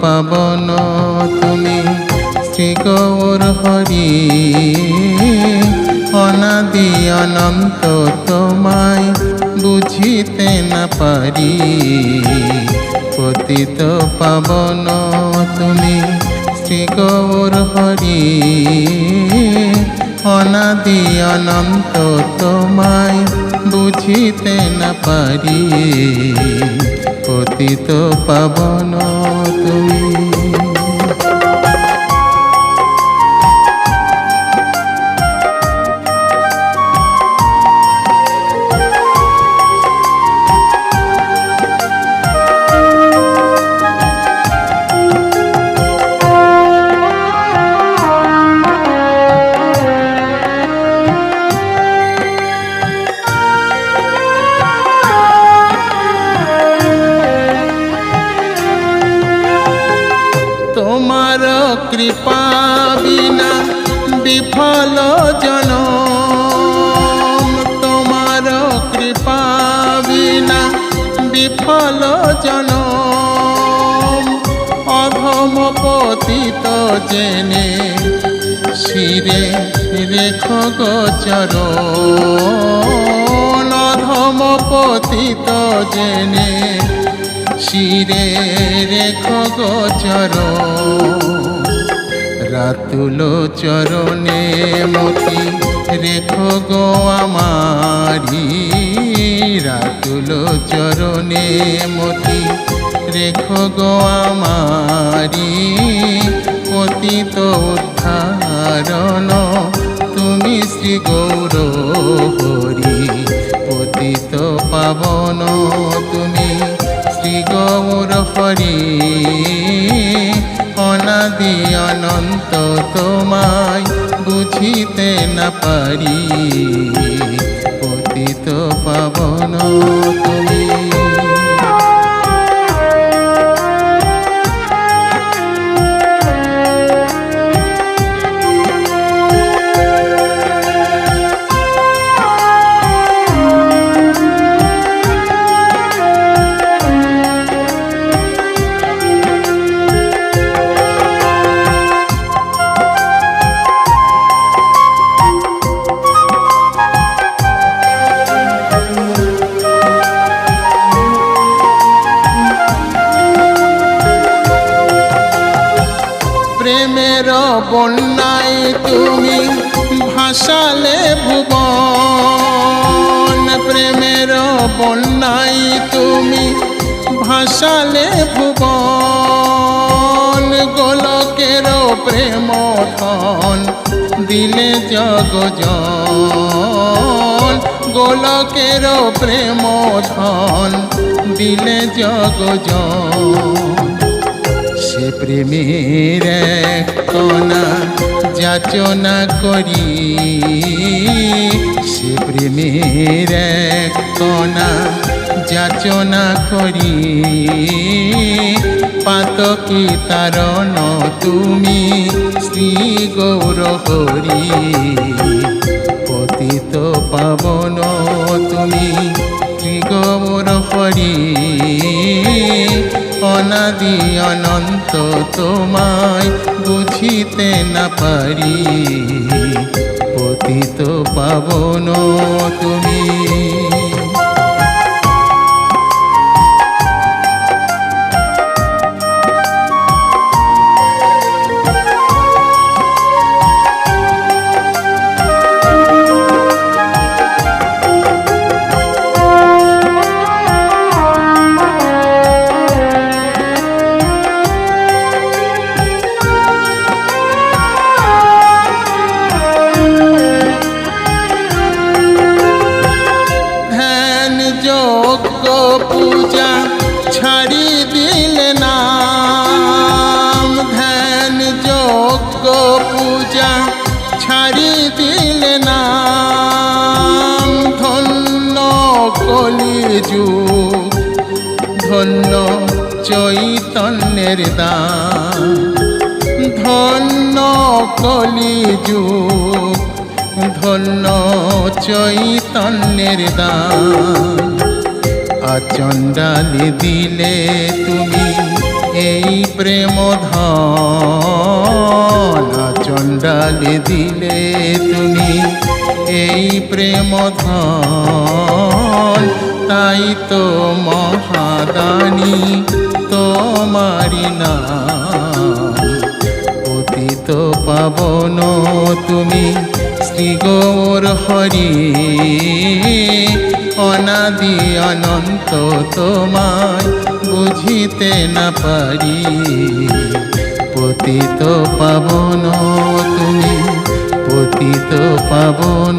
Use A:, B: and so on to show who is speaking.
A: পাবন তুমি শ্রী গৌর হরি। অনাদি অনন্ত তোমায় বুঝিতে না পারি। পতিত পাবন তুমি শ্রী গৌর হরি। অনাদি অনন্ত তোমায় বুঝিতে না পারি। পতিত পাবন তুমি। তোমার কৃপা বিনা বিফল জন তোমার কৃপা বিনা বিফল জন অধম পতিত জেনে শিরে রেখ গোচর অধম পতিত জেনে শিরে রেখ গোচর রাতুল চরণে মতি রেখ গো আমারি। রাতুল চরণে মতি রেখ গো আমারি। পতিত উদ্ধারণ, তুমি শ্রী গৌর হরি। পতিত পাবন হরি অনাদি অনন্ত তোমায় বুঝিতে না পারি। পতিত পাবন তুমি। বন্যায় তুমি ভাসালে ভুবন। প্রেমের বন্যায় তুমি ভাসালে ভুবন। গোলকের প্রেম ধন দিলে জগজন গোলকের প্রেম ধন দিলে জগজন প্রেমের কণা যাচনা করি। সে প্রেমের কণা যাচনা করি। পাতকি তারণ তুমি শ্রী গৌর হরি পতিত পাবন তুমি শ্রী গৌর হরি অনাদি অনন্ত তোমায় বুঝিতে না পারি পতিত পাবন তুমি। ধন্য চৈতন্যের দান। ধন্য কলিযুগ, ধন্য চৈতন্যের দান। আচণ্ডালি দিলে তুমি এই প্রেম ধন চণ্ডালে দিলে তুমি এই প্রেম ধন তাই তো মহাদানী তোমারি নাম। পতিত পাবন, তুমি শ্রী গৌর হরি। অনাদি অনন্ত তোমায় বুঝিতে না পারি। পতিত পাবন, তুমি পতিত পাবন